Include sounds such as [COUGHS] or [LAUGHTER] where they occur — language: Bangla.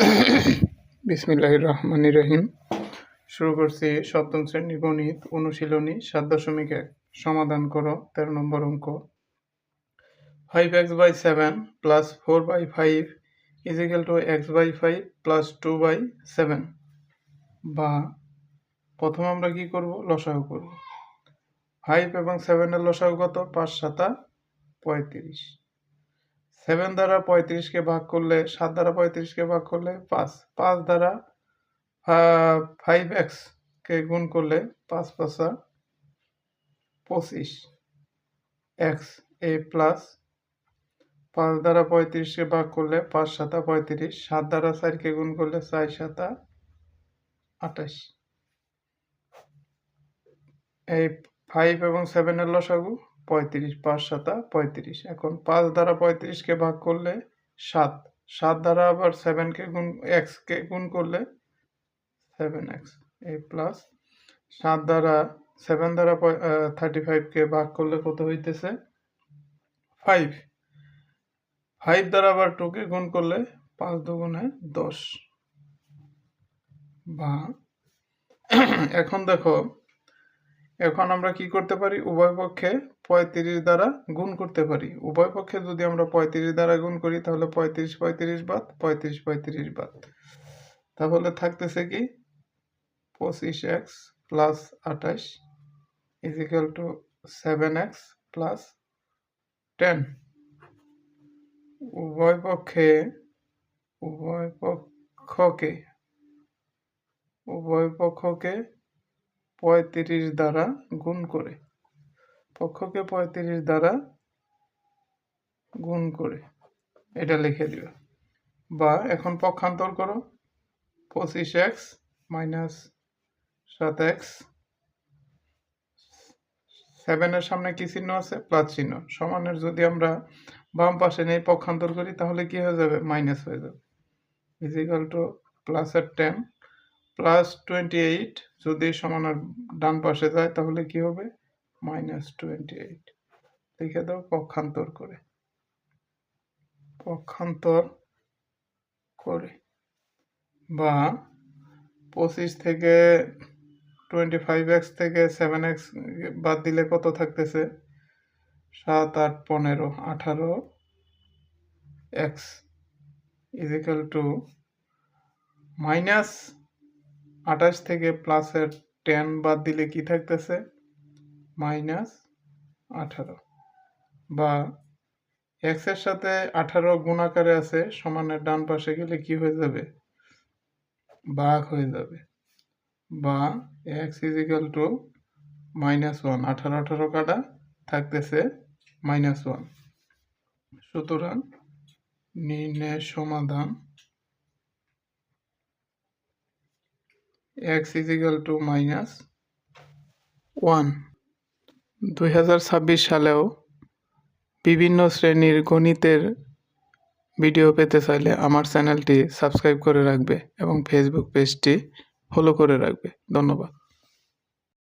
[COUGHS] বিসমিল্লাহ রহমান রহিম। শুরু করছি সপ্তম শ্রেণি গণিত অনুশীলনী সাত দশমিক এক। সমাধান করো, তেরো নম্বর অঙ্ক। Five x by seven plus four by five is equal two x by five plus two by seven বা প্রথম আমরা কি করব? লসাগু করব। ফাইভ এবং সেভেনের লসাগু কত? পাঁচ সাতা পঁয়ত্রিশ। সেভেন দ্বারা পঁয়ত্রিশকে ভাগ করলে, সাত দ্বারা পঁয়ত্রিশকে ভাগ করলে পাঁচ। পাঁচ দ্বারা ফাইভ এক্স কে গুণ করলে পাঁচ পাঁচা পঁচিশ। এক্স এ প্লাস পাঁচ দ্বারা পঁয়ত্রিশকে ভাগ করলে পাঁচ সাতা পঁয়ত্রিশ, সাত দ্বারা চারকে গুণ করলে চার সাতা আঠাশ। এই ফাইভ এবং সেভেনের লসাগু? পঁয়ত্রিশ পাঁচ সাতা পঁয়ত্রিশ। এখন পাঁচ দ্বারা পঁয়ত্রিশকে ভাগ করলে সাত। সাত দ্বারা আবার সেভেনকে গুণ, এক্সকে গুণ করলে সেভেন এক্স, এ প্লাস। সাত দ্বারা, সেভেন দ্বারা থার্টি ফাইভকে ভাগ করলে কত হইতেছে? ফাইভ। ফাইভ দ্বারা আবার টুকে গুণ করলে পাঁচ দুগুণে দশ। বা, [CLEARS THROAT] এখন দেখো এখন আমরা কি করতে পারি? উভয় পক্ষে পঁয়ত্রিশ দ্বারা গুণ করতে পারি। উভয় পক্ষে যদি আমরা পঁয়ত্রিশ দ্বারা গুণ করি, তাহলে পঁয়ত্রিশ পঁয়ত্রিশ বাদ, পঁয়ত্রিশ পঁয়ত্রিশ বাদ। তাহলে থাকতেছে কি? পঁচিশ এক্স প্লাস আঠাশ is equal two seven x plus ten. উভয় পক্ষে, উভয় পক্ষকে উভয় পক্ষকে পঁয়ত্রিশ দ্বারা গুণ করে। পক্ষকে পঁয়ত্রিশ দ্বারা গুণ করে। এটা লিখে দিবে। বা এখন পক্ষান্তর করো। পঁচিশ এক্স মাইনাস সাত এক্স। সেভেনের সামনে কি চিহ্ন আছে? প্লাস চিহ্ন। সমানের যদি আমরা বাম পাশে নেই পক্ষান্তর করি, তাহলে কি হয়ে যাবে? মাইনাস হয়ে যাবে। ইজিক্যাল টু প্লাসের টেন প্লাস টোয়েন্টি এইট যদি সমানের ডান পাশে যায়, তাহলে কি হবে? Minus twenty eight. লিখে দাও পক্ষান্তর করে। পক্ষান্তর করে। বা পঁচিশ থেকে টোয়েন্টি ফাইভ এক্স থেকে সেভেন এক্স বাদ দিলে কত থাকতেছে? সাত, আট, পনেরো, আঠারো এক্স ইজিক্যাল টু মাইনাস আঠাশ থেকে প্লাসের টেন বাদ দিলে কি থাকতেছে? মাইনাস আঠারো। বা এক্সের সাথে আঠারো গুণাকারে আছে, সমানের ডান পাশে গেলে কি হয়ে যাবে? বাঘ হয়ে যাবে। বা x is equal two minus one আঠারো আঠারো কাটা থাকতেছে মাইনাস ওয়ান সুতরাং নির্ণয় সমাধান x is equal two minus one দু হাজার ছাব্বিশ সালেও বিভিন্ন শ্রেণির গণিতের ভিডিও পেতে চাইলে আমার চ্যানেলটি সাবস্ক্রাইব করে রাখবে এবং ফেসবুক পেজটি ফলো করে রাখবে। ধন্যবাদ।